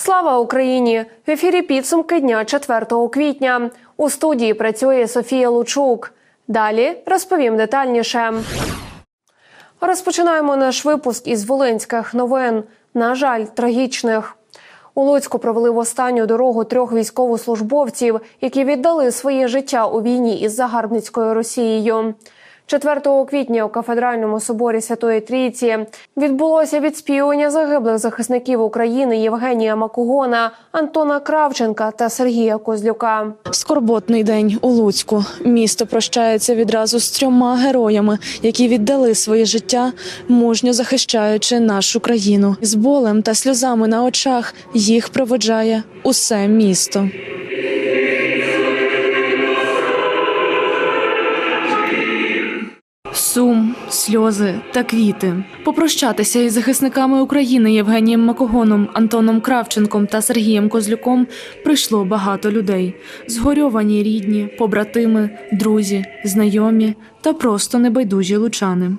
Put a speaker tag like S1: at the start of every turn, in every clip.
S1: Слава Україні! В ефірі підсумки дня 4 квітня. У студії працює Софія Лучук. Далі розповім детальніше. Розпочинаємо наш випуск із волинських новин. На жаль, трагічних. У Луцьку провели в останню дорогу трьох військовослужбовців, які віддали своє життя у війні із загарбницькою Росією. 4 квітня у кафедральному соборі Святої Трійці відбулося відспівування загиблих захисників України Євгенія Макугона, Антона Кравченка та Сергія Козлюка.
S2: Скорботний день у Луцьку. Місто прощається відразу з трьома героями, які віддали своє життя, мужньо захищаючи нашу країну. З болем та сльозами на очах їх проводжає усе місто. Сльози та квіти. Попрощатися із захисниками України Євгенієм Макогоном, Антоном Кравченком та Сергієм Козлюком прийшло багато людей: згорьовані рідні, побратими, друзі, знайомі та просто небайдужі лучани.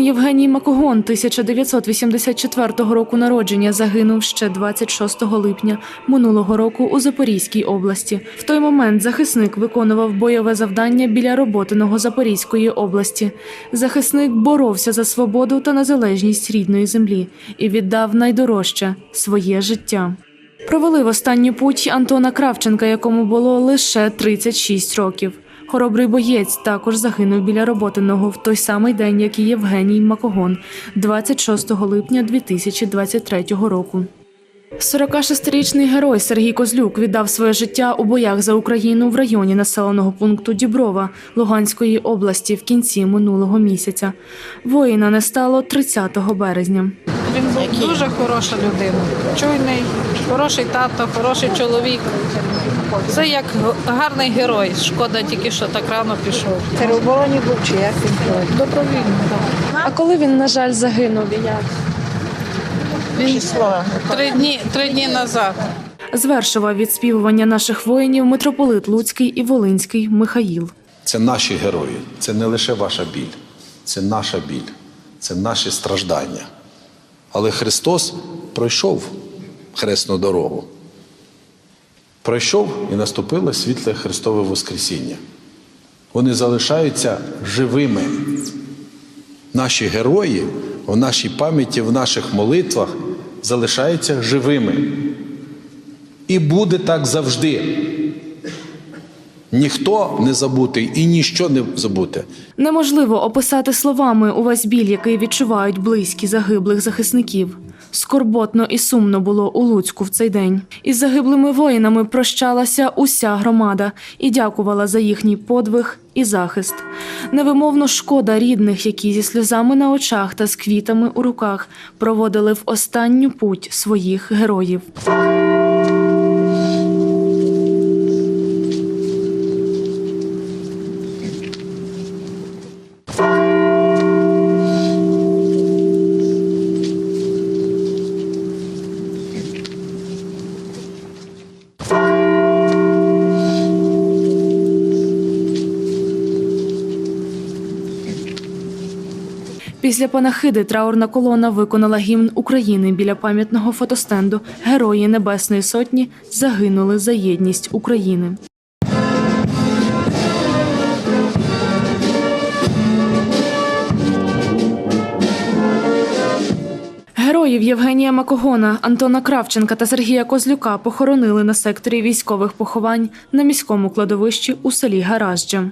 S2: Воїн Євгеній Макогон 1984 року народження загинув ще 26 липня минулого року у Запорізькій області. В той момент захисник виконував бойове завдання біля роботиного Запорізької області. Захисник боровся за свободу та незалежність рідної землі і віддав найдорожче своє життя. Провели в останню путь Антона Кравченка, якому було лише 36 років. Хоробрий боєць також загинув біля роботиного в той самий день, як і Євгеній Макогон, 26 липня 2023 року. 46-річний герой Сергій Козлюк віддав своє життя у боях за Україну в районі населеного пункту Діброва Луганської області в кінці минулого місяця. Воїна не стало 30 березня.
S3: Він був дуже хороша людина. Чуйний, хороший тато, хороший чоловік. Це як гарний герой. Шкода тільки, що так рано пішов.
S4: Теробороні був чи як він?
S3: Добровільно. так.
S2: А коли він, на жаль, загинув, як?
S4: Число.
S3: Три дні, три дні назад.
S2: Звершував відспівування наших воїнів митрополит Луцький і Волинський Михаїл.
S5: Це наші герої, це не лише ваша біль, це наша біль, це наші страждання. Але Христос пройшов хресну дорогу. Пройшов і наступило світле Христове Воскресіння. Вони залишаються живими. Наші герої в нашій пам'яті, в наших молитвах залишаються живими. І буде так завжди. Ніхто не забутий і ніщо не забуте.
S2: Неможливо описати словами увесь біль, який відчувають близькі загиблих захисників. Скорботно і сумно було у Луцьку в цей день. Із загиблими воїнами прощалася уся громада і дякувала за їхній подвиг і захист. Невимовно шкода рідних, які зі сльозами на очах та з квітами у руках проводили в останню путь своїх героїв. Після панахиди траурна колона виконала гімн України біля пам'ятного фотостенду Герої Небесної Сотні загинули за єдність України. Героїв Євгенія Макогона, Антона Кравченка та Сергія Козлюка похоронили на секторі військових поховань на міському кладовищі у селі Гаражджа.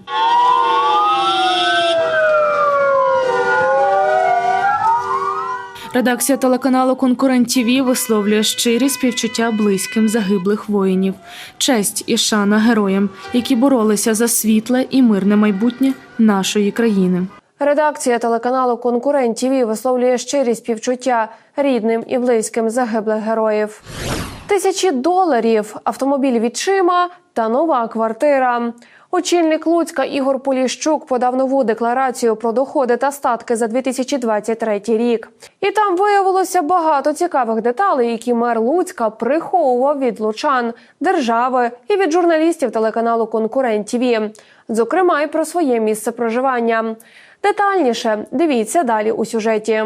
S2: Редакція телеканалу Конкурент ТІВІ висловлює щирі співчуття близьким загиблих воїнів, честь і шана героям, які боролися за світле і мирне майбутнє нашої країни.
S1: Редакція телеканалу Конкурент ТІВІ висловлює щирі співчуття рідним і близьким загиблих героїв. Тисячі доларів, автомобіль відчима та нова квартира. Очільник Луцька Ігор Поліщук подав нову декларацію про доходи та статки за 2023 рік. І там виявилося багато цікавих деталей, які мер Луцька приховував від лучан, держави і від журналістів телеканалу Конкурент ТІВІ. Зокрема, і про своє місце проживання. Детальніше дивіться далі у сюжеті.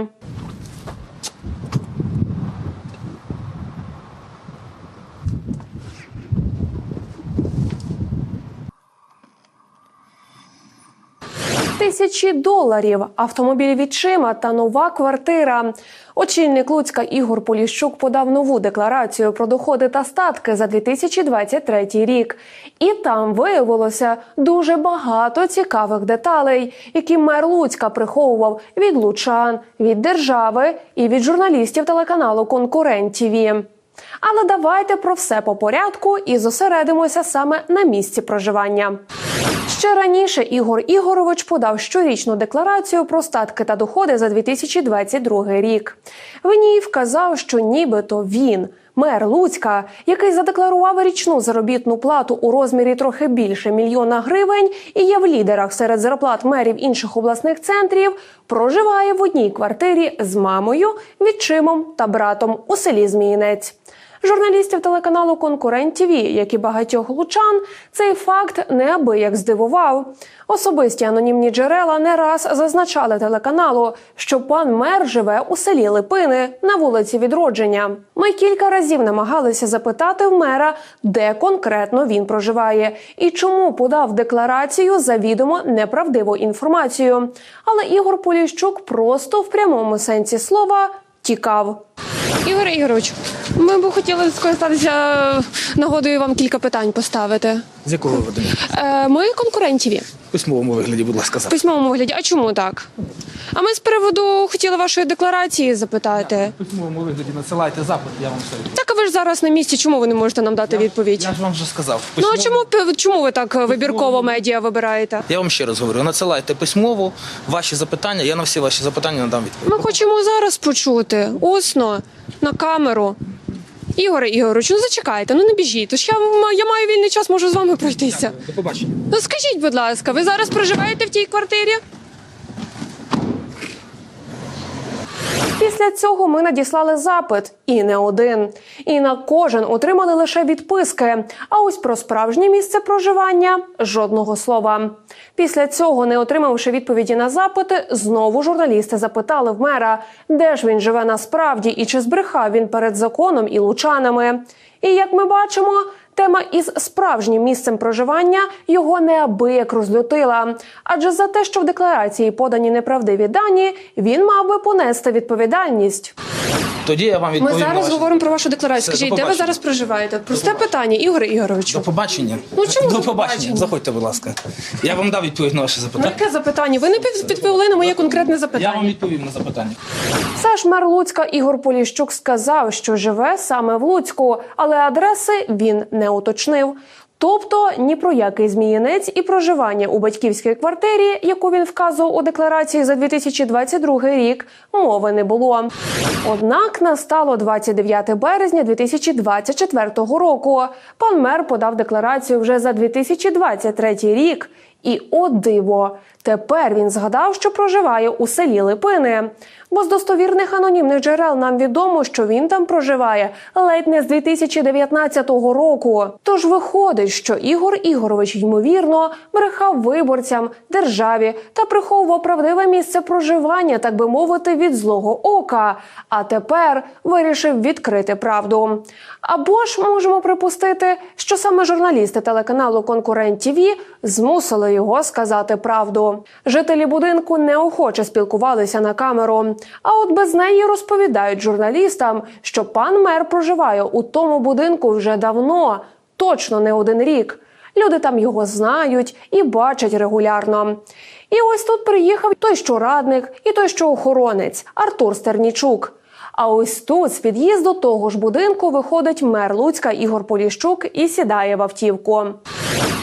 S1: Тисячі доларів, автомобіль відчима та нова квартира. Очільник Луцька Ігор Поліщук подав нову декларацію про доходи та статки за 2023 рік. І там виявилося дуже багато цікавих деталей, які мер Луцька приховував від лучан, від держави і від журналістів телеканалу Конкурент ТІВІ. Але давайте про все по порядку і зосередимося саме на місці проживання. Ще раніше Ігор Ігорович подав щорічну декларацію про статки та доходи за 2022 рік. В ній вказав, що нібито він, мер Луцька, який задекларував річну заробітну плату у розмірі трохи більше мільйона гривень і є в лідерах серед зарплат мерів інших обласних центрів, проживає в одній квартирі з мамою, відчимом та братом у селі Зміїнець. Журналістів телеканалу Конкурент ТІВІ, як і багатьох лучан, цей факт неабияк здивував. Особисті анонімні джерела не раз зазначали телеканалу, що пан мер живе у селі Липини на вулиці Відродження. Ми кілька разів намагалися запитати в мера, де конкретно він проживає і чому подав декларацію завідомо неправдиву інформацію. Але Ігор Поліщук просто в прямому сенсі слова тікав.
S6: Ігор Ігорович, ми б хотіли скористатися нагодою вам кілька питань поставити.
S7: З якого видання?
S6: Е, ми конкурентіві
S7: В письмовому вигляді, будь ласка,
S6: в
S7: зараз.
S6: письмовому вигляді. А чому так? А ми з приводу хотіли вашої декларації запитати.
S7: В письмовому вигляді надсилайте запит, я вам все.
S6: Так а ви ж зараз на місці. Чому ви не можете нам дати відповідь?
S7: Я ж вам вже сказав.
S6: Ну а чому пи- чому ви так вибірково медіа вибираєте?
S7: Я вам ще раз говорю, надсилайте письмово ваші запитання, я на всі ваші запитання надам відповідь.
S6: Ми хочемо зараз почути усно на камеру. Ігоре Ігорович, ну зачекайте, ну не біжіть. Тож я, м- я маю вільний час, можу з вами пройтися.
S7: До побачення.
S6: Ну скажіть, будь ласка, ви зараз проживаєте в тій квартирі?
S1: Після цього ми надіслали запит, і не один. І на кожен отримали лише відписки. А ось про справжнє місце проживання жодного слова. Після цього, не отримавши відповіді на запити, знову журналісти запитали в мера, де ж він живе насправді і чи збрехав він перед законом і лучанами. І як ми бачимо. Тема із справжнім місцем проживання його неабияк розлютила. Адже за те, що в декларації подані неправдиві дані, він мав би понести відповідальність.
S7: Тоді я вам
S6: Ми
S7: відповім. на
S6: зараз
S7: ваші-
S6: говоримо про вашу декларацію.
S7: Все,
S6: Скажіть, де ви зараз проживаєте? Просте питання, Ігоре Ігоровичу.
S7: До побачення.
S6: Ну, чому
S7: до побачення? Заходьте, будь ласка. Я вам дав відповідь на ваше
S6: Ну,
S7: запитання.
S6: яке запитання? Ви не під- відповіли на моє конкретне запитання.
S7: Я вам відповім на запитання.
S1: Все ж мер Луцька Ігор Поліщук сказав, що живе саме в Луцьку, але адреси він не уточнив. Тобто ні про який змієнець і проживання у батьківській квартирі, яку він вказував у декларації за 2022 рік, мови не було. Однак настало 29 березня 2024 року. Пан мер подав декларацію вже за 2023 рік. І о диво, тепер він згадав, що проживає у селі Липини. Бо з достовірних анонімних джерел нам відомо, що він там проживає ледь не з 2019 року. Тож виходить, що Ігор Ігорович ймовірно брехав виборцям, державі та приховував правдиве місце проживання, так би мовити, від злого ока. А тепер вирішив відкрити правду. Або ж можемо припустити, що саме журналісти телеканалу Конкурент ТІВІ змусили його сказати правду. Жителі будинку неохоче спілкувалися на камеру. А от без неї розповідають журналістам, що пан мер проживає у тому будинку вже давно, точно не один рік. Люди там його знають і бачать регулярно. І ось тут приїхав той, що радник, і той, що охоронець Артур Стернічук. А ось тут з під'їзду того ж будинку виходить мер Луцька Ігор Поліщук і сідає в автівку.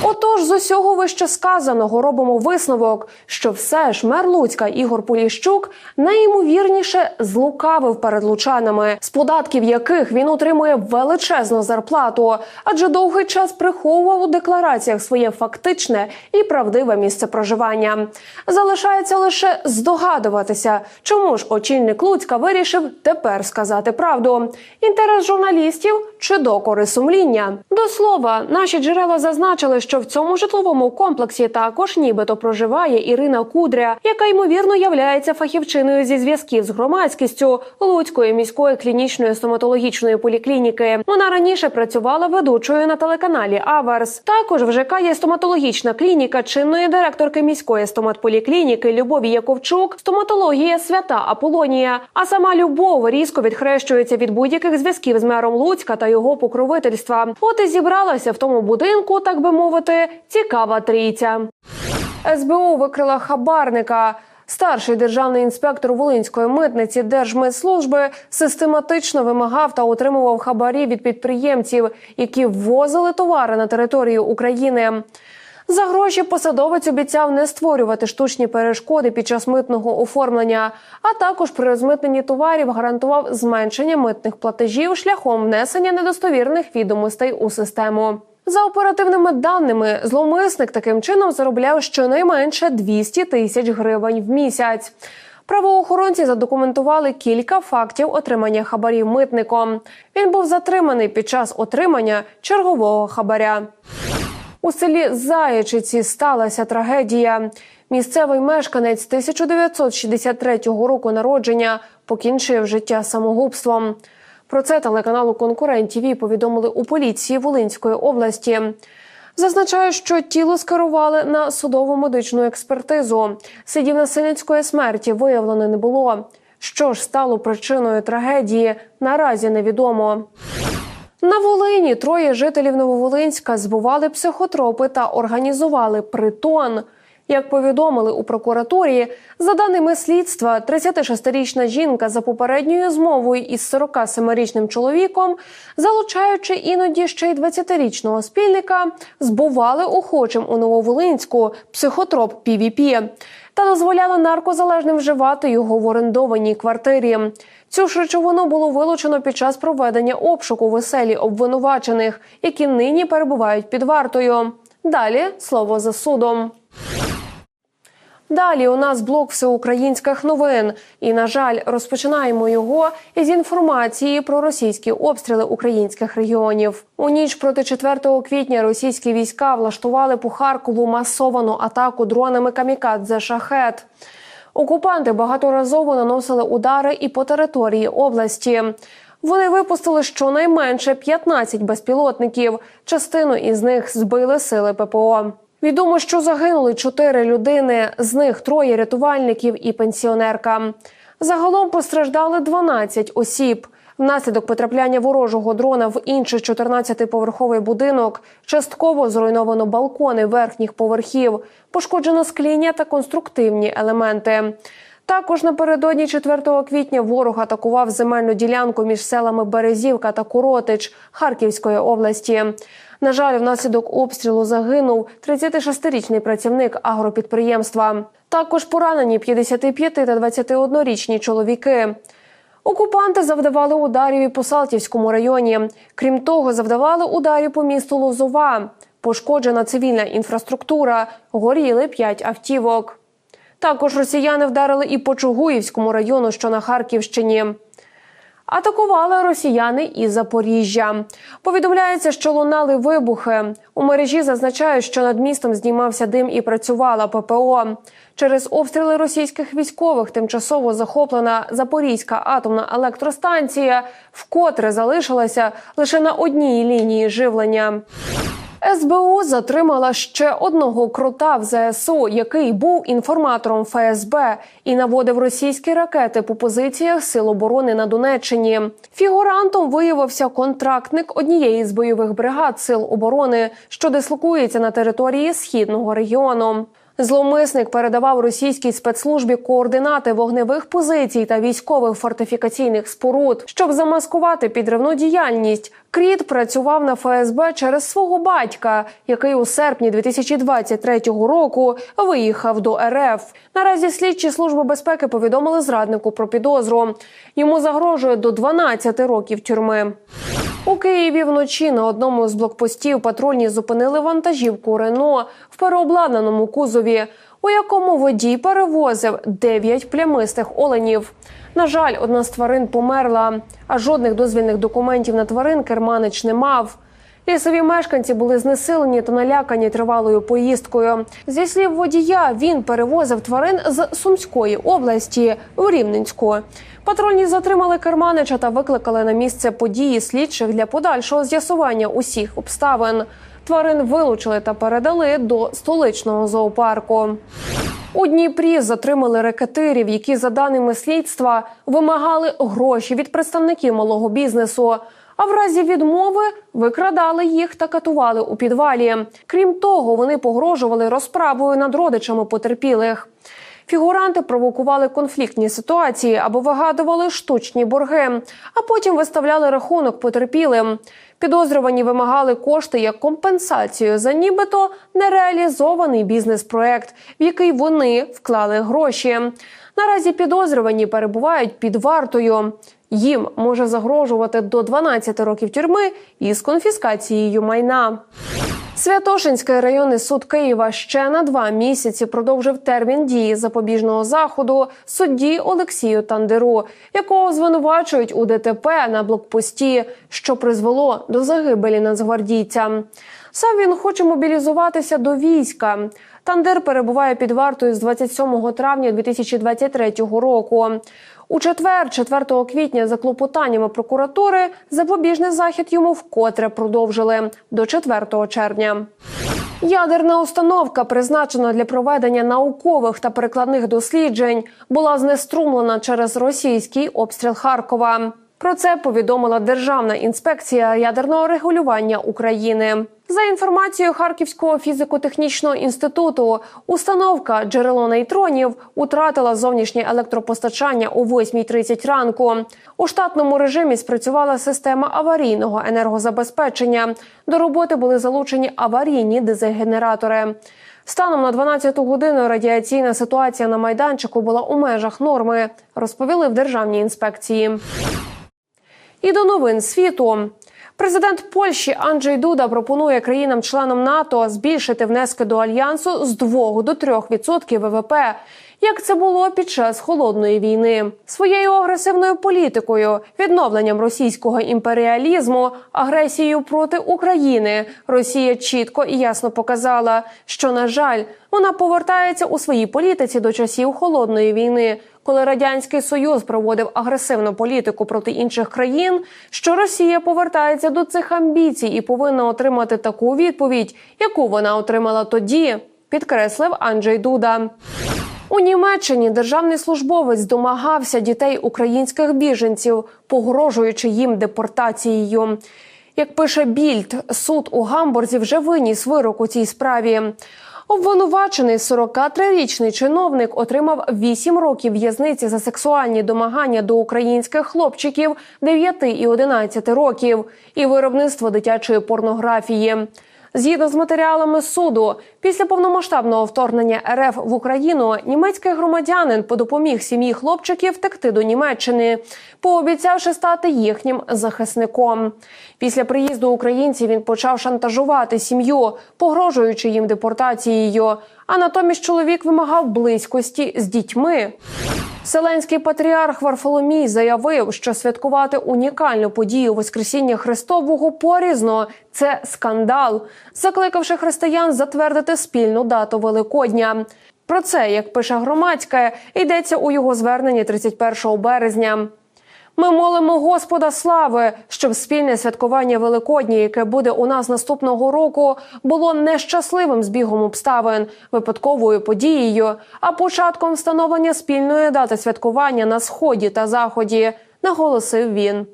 S1: Отож, з усього вище сказаного робимо висновок, що все ж мер Луцька Ігор Поліщук найімовірніше злукавив перед лучанами, з податків яких він отримує величезну зарплату, адже довгий час приховував у деклараціях своє фактичне і правдиве місце проживання. Залишається лише здогадуватися, чому ж очільник Луцька вирішив тепер сказати правду: інтерес журналістів чи докори сумління. До слова, наші джерела зазначили, що в цьому житловому комплексі також нібито проживає Ірина Кудря, яка ймовірно являється фахівчиною зі зв'язків з громадськістю Луцької міської клінічної стоматологічної поліклініки. Вона раніше працювала ведучою на телеканалі Аверс. Також в ЖК є стоматологічна клініка чинної директорки міської стоматполіклініки Любові Яковчук, стоматологія свята Аполонія. А сама Любов різко відхрещується від будь-яких зв'язків з мером Луцька та його покровительства. От і зібралася в тому будинку, так би мовити, цікава трійця. СБУ викрила хабарника. Старший державний інспектор Волинської митниці Держмитслужби систематично вимагав та отримував хабарі від підприємців, які ввозили товари на територію України. За гроші посадовець обіцяв не створювати штучні перешкоди під час митного оформлення, а також при розмитненні товарів гарантував зменшення митних платежів шляхом внесення недостовірних відомостей у систему. За оперативними даними, зловмисник таким чином заробляв щонайменше 200 тисяч гривень в місяць. Правоохоронці задокументували кілька фактів отримання хабарів митником. Він був затриманий під час отримання чергового хабаря. У селі Заячиці сталася трагедія. Місцевий мешканець 1963 року народження покінчив життя самогубством. Про це телеканалу Конкурент ТІВІ повідомили у поліції Волинської області. Зазначаю, що тіло скерували на судово медичну експертизу. Слідів насильницької смерті виявлено не було. Що ж стало причиною трагедії, наразі невідомо. На Волині троє жителів Нововолинська збували психотропи та організували притон. Як повідомили у прокуратурі, за даними слідства, 36-річна жінка за попередньою змовою із 47-річним чоловіком, залучаючи іноді ще й 20-річного спільника, збували охочим у Нововолинську психотроп PVP та дозволяли наркозалежним вживати його в орендованій квартирі. Цю ж речовину було вилучено під час проведення обшуку в оселі обвинувачених, які нині перебувають під вартою. Далі слово за судом. Далі у нас блок всеукраїнських новин. І, на жаль, розпочинаємо його із інформації про російські обстріли українських регіонів. У ніч проти 4 квітня російські війська влаштували по Харкову масовану атаку дронами камікадзе шахет. Окупанти багаторазово наносили удари і по території області. Вони випустили щонайменше 15 безпілотників. Частину із них збили сили ППО. Відомо, що загинули чотири людини, з них троє рятувальників і пенсіонерка. Загалом постраждали 12 осіб. Внаслідок потрапляння ворожого дрона в інший 14-поверховий будинок частково зруйновано балкони верхніх поверхів, пошкоджено скління та конструктивні елементи. Також напередодні 4 квітня ворог атакував земельну ділянку між селами Березівка та Коротич Харківської області. На жаль, внаслідок обстрілу загинув 36-річний працівник агропідприємства. Також поранені 55 та 21-річні чоловіки. Окупанти завдавали ударів і по Салтівському районі. Крім того, завдавали ударів по місту Лозова. Пошкоджена цивільна інфраструктура, горіли 5 автівок. Також росіяни вдарили і по Чугуївському району, що на Харківщині. Атакували росіяни із Запоріжжя. Повідомляється, що лунали вибухи. У мережі зазначають, що над містом здіймався дим і працювала ППО. Через обстріли російських військових тимчасово захоплена Запорізька атомна електростанція, вкотре залишилася лише на одній лінії живлення. СБУ затримала ще одного крута в ЗСУ, який був інформатором ФСБ і наводив російські ракети по позиціях сил оборони на Донеччині. Фігурантом виявився контрактник однієї з бойових бригад сил оборони, що дислокується на території східного регіону. Зловмисник передавав російській спецслужбі координати вогневих позицій та військових фортифікаційних споруд, щоб замаскувати підривну діяльність. Кріт працював на ФСБ через свого батька, який у серпні 2023 року виїхав до РФ. Наразі слідчі служби безпеки повідомили зраднику про підозру. Йому загрожує до 12 років тюрми. У Києві вночі на одному з блокпостів патрульні зупинили вантажівку Рено в переобладнаному кузові, у якому водій перевозив 9 плямистих оленів. На жаль, одна з тварин померла, а жодних дозвільних документів на тварин керманич не мав. Лісові мешканці були знесилені та налякані тривалою поїздкою. Зі слів водія, він перевозив тварин з Сумської області в Рівненську. Патрульні затримали керманича та викликали на місце події слідчих для подальшого з'ясування усіх обставин. Тварин вилучили та передали до столичного зоопарку. У Дніпрі затримали рекетирів, які, за даними слідства, вимагали гроші від представників малого бізнесу. А в разі відмови викрадали їх та катували у підвалі. Крім того, вони погрожували розправою над родичами потерпілих. Фігуранти провокували конфліктні ситуації або вигадували штучні борги, а потім виставляли рахунок потерпілим. Підозрювані вимагали кошти як компенсацію за нібито нереалізований бізнес-проект, в який вони вклали гроші. Наразі підозрювані перебувають під вартою. Їм може загрожувати до 12 років тюрми із конфіскацією майна. Святошинський районний суд Києва ще на два місяці продовжив термін дії запобіжного заходу судді Олексію Тандеру, якого звинувачують у ДТП на блокпості, що призвело до загибелі нацгвардійця. Сам він хоче мобілізуватися до війська. Тандер перебуває під вартою з 27 травня 2023 року. У четвер, 4 квітня, за клопотаннями прокуратури, запобіжний захід йому вкотре продовжили до 4 червня. Ядерна установка, призначена для проведення наукових та перекладних досліджень, була знеструмлена через російський обстріл Харкова. Про це повідомила Державна інспекція ядерного регулювання України. За інформацією Харківського фізико-технічного інституту, установка джерело нейтронів утратила зовнішнє електропостачання о 8.30 ранку. У штатному режимі спрацювала система аварійного енергозабезпечення. До роботи були залучені аварійні дизель-генератори. Станом на 12 годину радіаційна ситуація на майданчику була у межах норми, розповіли в державній інспекції. І до новин світу. Президент Польщі Анджей Дуда пропонує країнам-членам НАТО збільшити внески до альянсу з 2 до 3% ВВП, як це було під час холодної війни. Своєю агресивною політикою, відновленням російського імперіалізму, агресією проти України Росія чітко і ясно показала, що на жаль вона повертається у своїй політиці до часів холодної війни, коли радянський союз проводив агресивну політику проти інших країн, що Росія повертається до цих амбіцій і повинна отримати таку відповідь, яку вона отримала тоді, підкреслив Анджей Дуда. У Німеччині державний службовець домагався дітей українських біженців, погрожуючи їм депортацією. Як пише Більд, суд у Гамбурзі вже виніс вирок у цій справі. Обвинувачений 43-річний чиновник отримав 8 років в'язниці за сексуальні домагання до українських хлопчиків 9 і 11 років і виробництво дитячої порнографії. Згідно з матеріалами суду, після повномасштабного вторгнення РФ в Україну німецький громадянин подопоміг сім'ї хлопчиків втекти до Німеччини, пообіцявши стати їхнім захисником. Після приїзду українців він почав шантажувати сім'ю, погрожуючи їм депортацією. А натомість чоловік вимагав близькості з дітьми. Вселенський патріарх Варфоломій заявив, що святкувати унікальну подію Воскресіння Христового порізно це скандал, закликавши християн затвердити спільну дату Великодня. Про це, як пише громадське, йдеться у його зверненні 31 березня. Ми молимо Господа слави, щоб спільне святкування Великодні, яке буде у нас наступного року, було нещасливим збігом обставин, випадковою подією, а початком встановлення спільної дати святкування на сході та заході, наголосив він.